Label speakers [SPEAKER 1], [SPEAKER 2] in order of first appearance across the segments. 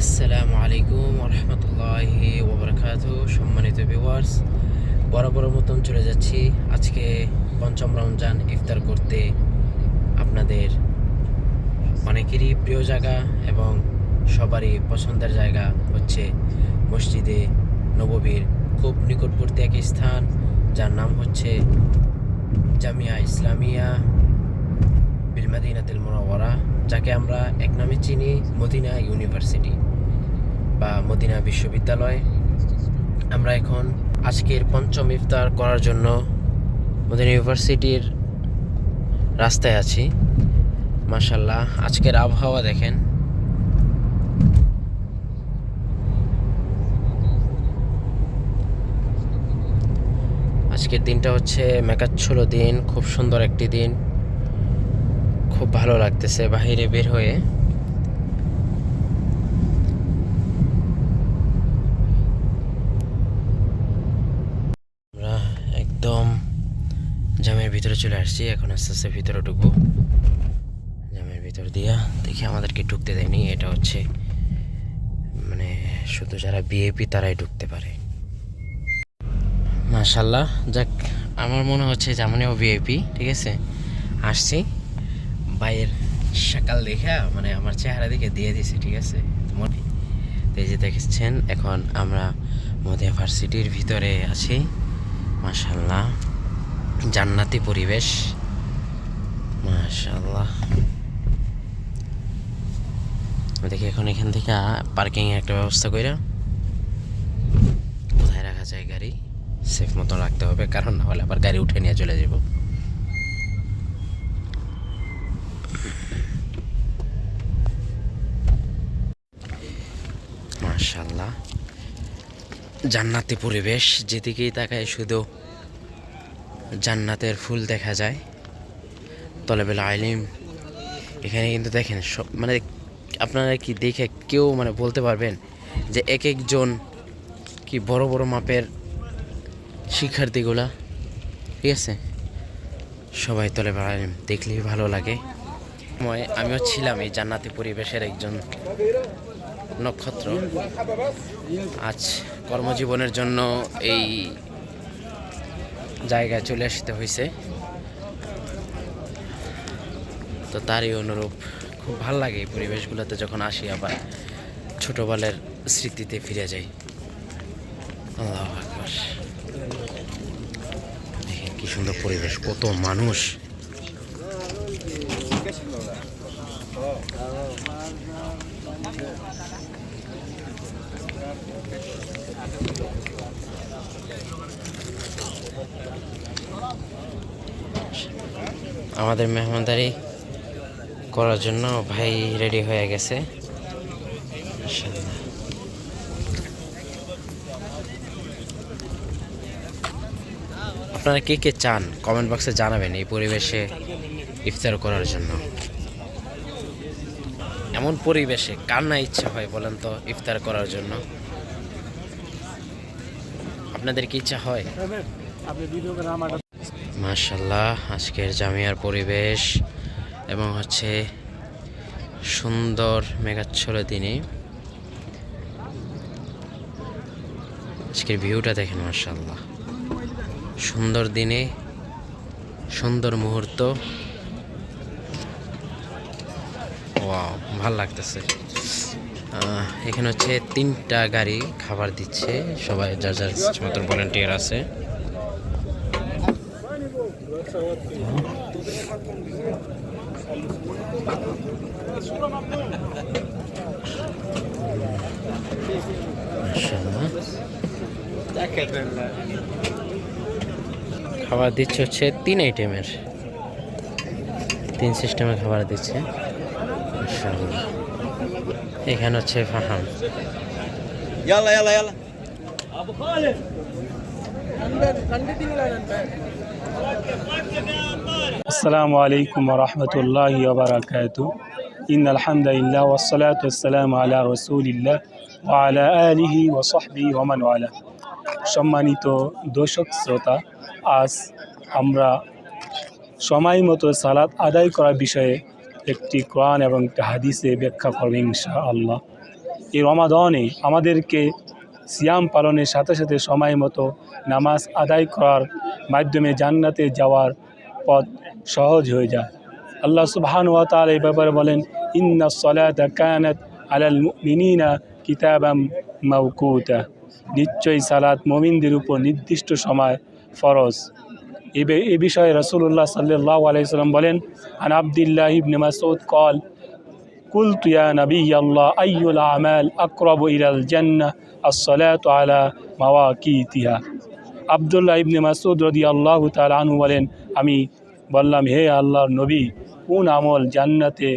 [SPEAKER 1] আসসালামু আলাইকুম রহমতুল্লাহি ওবরাকাত সম্মানিত ভিউয়ার্স বরাবর মতন চলে যাচ্ছি আজকে পঞ্চম রমজান ইফতার করতে আপনাদের অনেকেরই প্রিয় জায়গা এবং সবারই পছন্দের জায়গা হচ্ছে মসজিদে নববীর খুব নিকটবর্তী এক স্থান, যার নাম হচ্ছে জামিয়া ইসলামিয়া বিলমাদিনাতিল মোনাওয়ারা, যাকে আমরা এক নামে চিনি মদিনা ইউনিভার্সিটি। বা মদিনা বিশ্ববিদ্যালয়। আমরা এখন আজকের পঞ্চম ইফতার করার জন্য মদিনা ইউনিভার্সিটির রাস্তায় আছি। মাশাল্লাহ আজকের আবহাওয়া দেখেন। আজকের দিনটা হচ্ছে মেকাচ্ছলো দিন, খুব সুন্দর একটি দিন। খুব ভালো লাগতেছে বাহিরে বের হয়ে আমরা একদম জামের ভিতরে চলে আসছি। এখন আস্তে আস্তে ভিতরে ঢুকবো। জামের ভিতর দিয়া দেখি আমাদেরকে ঢুকতে দেয়নি। এটা হচ্ছে মানে শুধু যারা বিএপি তারাই ঢুকতে পারে। মাশাল্লাহ যাক, আমার মনে হচ্ছে আমিও ভিআইপি ঠিক আছে? আসছি। ভাইয়ের সকাল দেখা মানে আমার চেহারা দেখে দিয়ে দিছে, ঠিক আছে? এই যে দেখেছেন, এখন আমরা মধ্যে ভার্সিটির ভিতরে আছি। মাশাল্লাহ জান্নাতি পরিবেশ। মাশাল্লাহ দেখি এখন এখান থেকে পার্কিং একটা ব্যবস্থা কইরা কোথায় রাখা যায় গাড়ি? সেফ মতো রাখতে হবে, কারণ না হলে আবার গাড়ি উঠে নিয়ে চলে যাব। মাশাল্লাহ জান্নাতি পরিবেশ, যেদিকেই তাকায় শুধু জান্নাতের ফুল দেখা যায়। তলেবেলা আইলিম। এখানে কিন্তু দেখেন সব মানে আপনারা কি দেখে কেউ মানে বলতে পারবেন যে এক একজন কি বড় বড় মাপের শিক্ষার্থীগুলা? ঠিক আছে? সবাই তলে আইলিম দেখলেই ভালো লাগে। সময় আমিও ছিলাম এই জান্নাতি পরিবেশের একজন নক্ষত্র। আজ কর্মজীবনের জন্য এই জায়গায় চলে আসতে হয়েছে। তো তারই অনুরূপ খুব ভালো লাগে এই পরিবেশগুলোতে যখন আসি আবার ছোটোবেলার স্মৃতিতে ফিরে যাই। আল্লাহ দেখেন কি সুন্দর পরিবেশ, কত মানুষ। আমাদের মেহমানদারি করার জন্য ভাই রেডি হয়ে গেছে। আপনারা কে কে চান? কমেন্ট বক্সে জানাবেন এই পরিবেশে ইফতার করার জন্য। এমন পরিবেশে কার না ইচ্ছা হয় বলেন তো ইফতার করার জন্য? আপনাদের কি ইচ্ছা হয়? মাশাল্লাহ আজকের জামিয়ার পরিবেশ এবং হচ্ছে সুন্দর মেঘাচ্ছল দিনে। আজকের ভিউটা দেখেন মাশাল্লাহ সুন্দর দিনে, সুন্দর মুহূর্ত। ভালো লাগতেছে। এখানে হচ্ছে তিনটা গাড়ি খাবার দিচ্ছে। সবাই যার যার মতন ভলেন্টিয়ার আছে। খাবার দিচ্ছে হচ্ছে তিন আইটেমের তিন সিস্টেমের খাবার দিচ্ছে। এখানে হচ্ছে ফাহাম।
[SPEAKER 2] السلام عليكم ورحمة الله وبركاته إن الحمد لله والصلاة والسلام على رسول الله وعلى آله وصحبه ومن والاه সম্মানিত দর্শক শ্রোতা আজ আমরা সময় মতো সালাত আদায় করার বিষয়ে একটি কোরআন এবং একটি হাদিসে ব্যাখ্যা করব ইনশা আল্লাহ এই রমাদনে আমাদেরকে সিয়াম পালনের সাথে সাথে সময় মতো নামাজ আদায় করার মাধ্যমে জান্নাতে যাওয়ার পথ সহজ হয়ে যায়। আল্লাহ সুবহান ওয়া তাআলা এই ব্যাপারে বলেন, ইন্না সলাতা কানাত আলাল মুমিনিনা কিতাবাম মাওকুতা। নিশ্চয়ই সালাত মুমিনদের উপর নির্দিষ্ট সময় ফরজ। এ বিষয়ে রসুল্লাহ সাল্লাহ আলাইসাল্লাম বলেন, আন আবদুল্লাহ ইবনে মাসউদ কল قلت يا نبي الله أي الأعمال أقرب إلى الجنة الصلاة على مواقيتها আবদুল্লাহ ইবনে মাসুদ রদি আল্লাহ তাল আনহু বলেন আমি বললাম হে আল্লাহর নবী কোন আমল জান্নাতে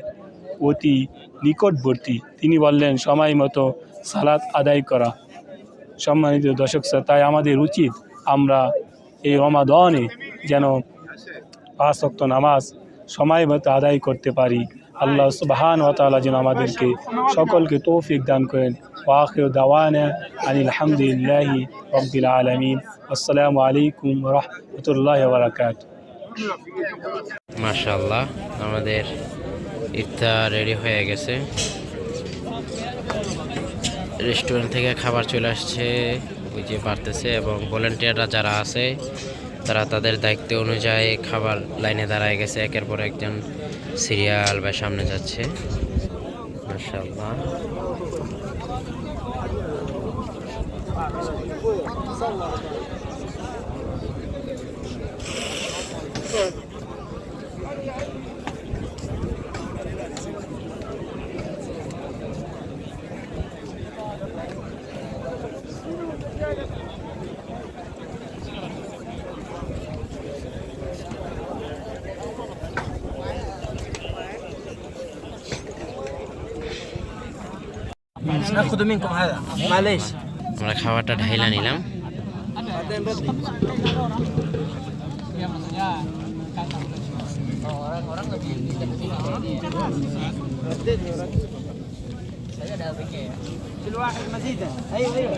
[SPEAKER 2] অতি নিকটবর্তী তিনি বললেন সময় মতো সালাত আদায় করা সম্মানিত দর্শক স্যার তাই আমাদের উচিত আমরা এই রমাদনে যেন পাঁচ ওয়াক্ত নামাজ সময় মতো আদায় করতে পারি আল্লাহ সুবহান তাআলা যেন আমাদেরকে সকলকে তৌফিক দান করেন। ওয়াখির দাওয়ানা আনিল হামদুলিল্লাহি রাব্বিল আলামিন। আসসালামু আলাইকুম রাহমাতুল্লাহি ওয়া
[SPEAKER 1] মাশাল্লাহ আমাদের ইফতার রেডি হয়ে গেছে। রেস্টুরেন্ট থেকে খাবার চলে আসছে যে বাড়তেছে এবং ভলেন্টিয়াররা যারা আছে, তারা তাদের দায়িত্ব অনুযায়ী খাবার লাইনে দাঁড়ায় গেছে। একের পর একজন সিরিয়াল বা সামনে যাচ্ছে।
[SPEAKER 3] ناخذ منكم هذا معليش
[SPEAKER 1] আমরা খাবারটা ঢাইলা নিলাম
[SPEAKER 3] كل واحد مزيدا ايوه ايوه